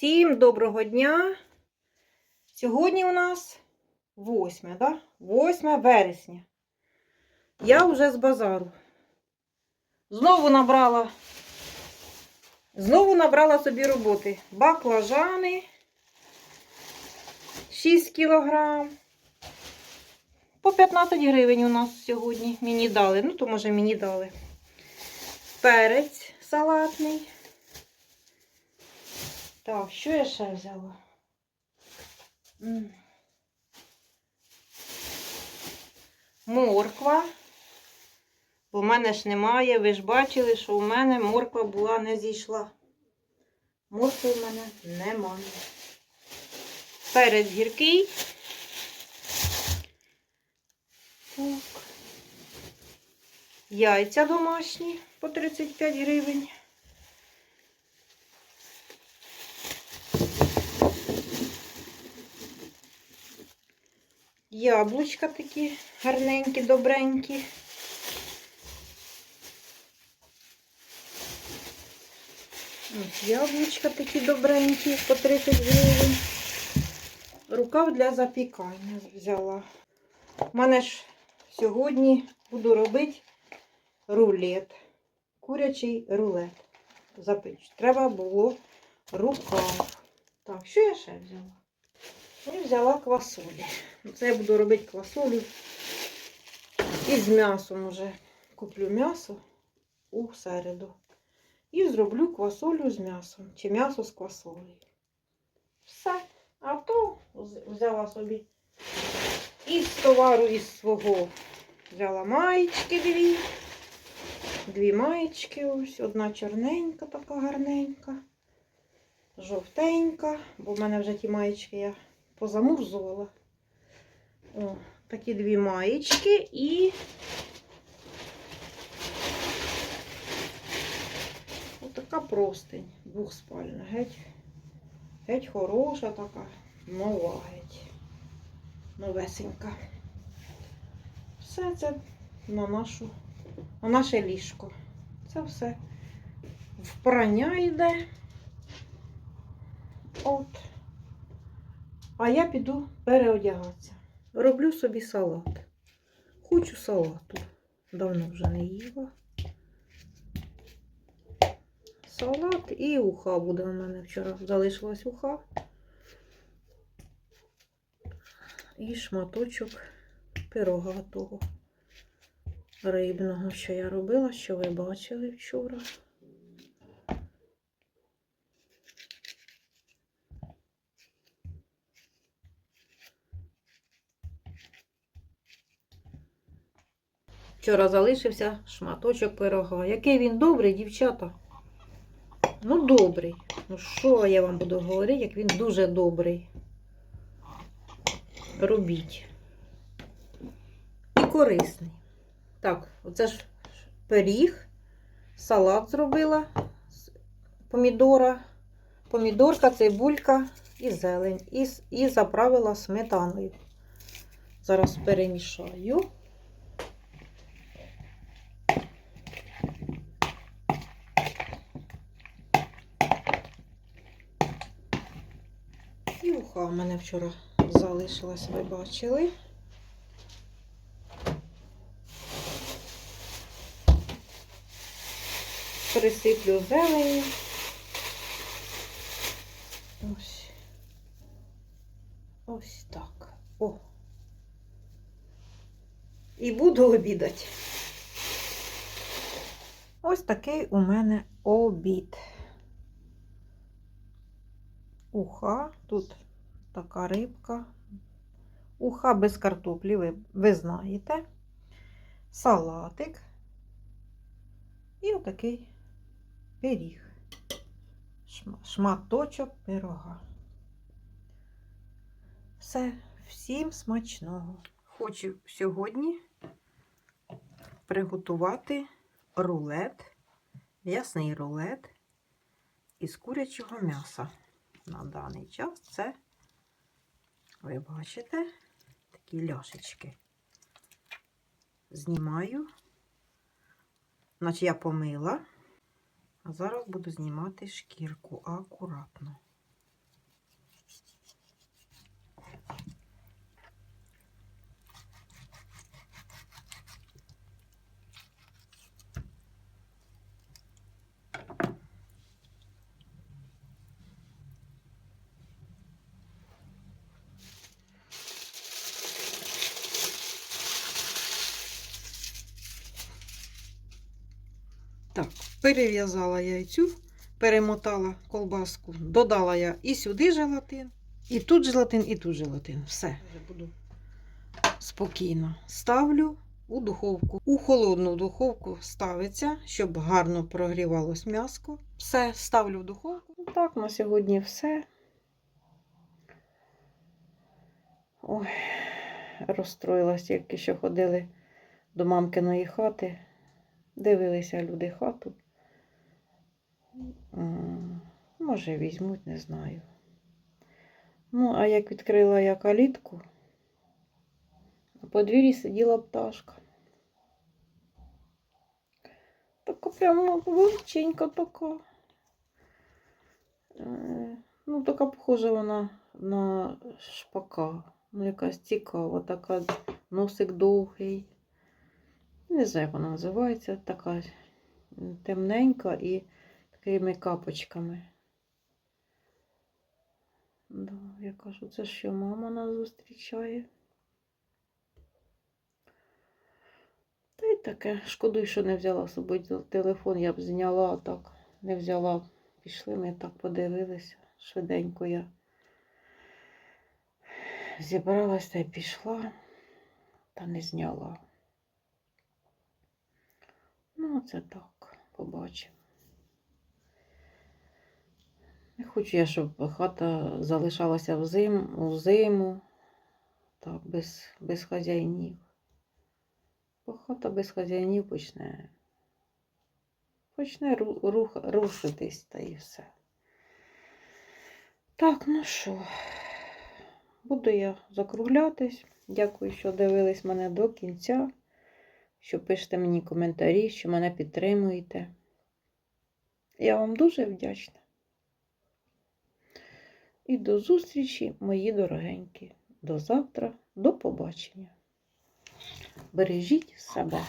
Всім доброго дня. Сьогодні у нас 8, да? 8 вересня. Я вже з базару. Знову набрала. Знову набрала собі роботи. Баклажани 6 кілограм. По 15 гривень у нас сьогодні мені дали. Ну, то може мені дали. Перець салатний. Так, що я ще взяла? Морква. Бо в мене ж немає. Ви ж бачили, що у мене морква була не зійшла. Моркви в мене немає. Перець гіркий. Так. Яйця домашні по 35 гривень. Яблучка такі гарненькі, добренькі. Ось яблучка такі добренькі по 30 гривень. Рукав для запікання взяла. У мене ж сьогодні буду робити рулет. Курячий рулет. Запечу. Треба було рукав. Так, що я ще взяла? І взяла квасолі. Це я буду робити квасолю із м'ясом уже. Куплю м'ясо у середу. І зроблю квасолю з м'ясом. Чи м'ясо з квасолею. Все. А то взяла собі із товару із свого. Взяла маєчки дві. Дві маєчки ось. Одна чорненька, така гарненька. Жовтенька, бо в мене вже ті маєчки я позамурзувала. О, такі дві маєчки і отака простень двохспальна. Геть, геть хороша така, нова геть. Новесенька. Все це на нашу, на наше ліжко. Це все впрання йде. От. А я піду переодягатися. Роблю собі салат. Хочу салату. Давно вже не їла. Салат і уха буде у мене вчора. Залишилась уха. І шматочок пирога того рибного, що я робила, що ви бачили вчора. Вчора залишився шматочок пирога. Який він добрий, дівчата. Ну, добрий. Ну, що я вам буду говорити, як він дуже добрий. Робіть. І корисний. Так, оце ж пиріг, салат зробила з помідора, помідорка, цибулька і зелень. І, і заправила сметаною. Зараз перемішаю. Уха у мене вчора залишилась, ви бачили. Присиплю зелені. Ось. Ось так. О. І буду обідати. Ось такий у мене обід. Уха, тут така рибка. Уха без картоплі, ви, ви знаєте. Салатик. І отакий пиріг. Шматочок пирога. Все, всім смачного. Хочу сьогодні приготувати рулет, м'ясний рулет із курячого м'яса на даний час це, ви бачите, такі ляшечки. Знімаю, значить я помила, а зараз буду знімати шкірку акуратно. Перев'язала яйцю, перемотала колбаску, додала я і сюди желатин, і тут желатин, і тут желатин. Все. Буду спокійно. Ставлю у духовку. У холодну духовку ставиться, щоб гарно прогрівалось м'яско. Все, ставлю в духовку. Так, на сьогодні все. Ой, розстроїлась, тільки що ходили до мамкиної хати. Дивилися люди хату. Може, візьмуть, не знаю. Ну, а як відкрила я калітку, на подвір'ї сиділа пташка. Така прямо величенька така. Е, Ну, така похожа вона на шпака. Ну, якась цікава, така носик довгий. Не знаю, як вона називається, така темненька і такими капочками. Да, я кажу, це що мама нас зустрічає. Та й таке. Шкодую, що не взяла з собою телефон, я б зняла, а так не взяла. Пішли, ми так подивилися. Швиденько я зібралась та й пішла, та не зняла. Ну, це так, побачимо. Не хочу я, щоб хата залишалася в зим, у зиму, так, без, без хазяїнів. Бо хата без хазяїнів почне, почне ру- рух, рушитись та і все. Так, ну що, буду я закруглятись. Дякую, що дивились мене до кінця, що пишете мені коментарі, що мене підтримуєте. Я вам дуже вдячна. І до зустрічі, мої дорогенькі. До завтра, до побачення. Бережіть себе.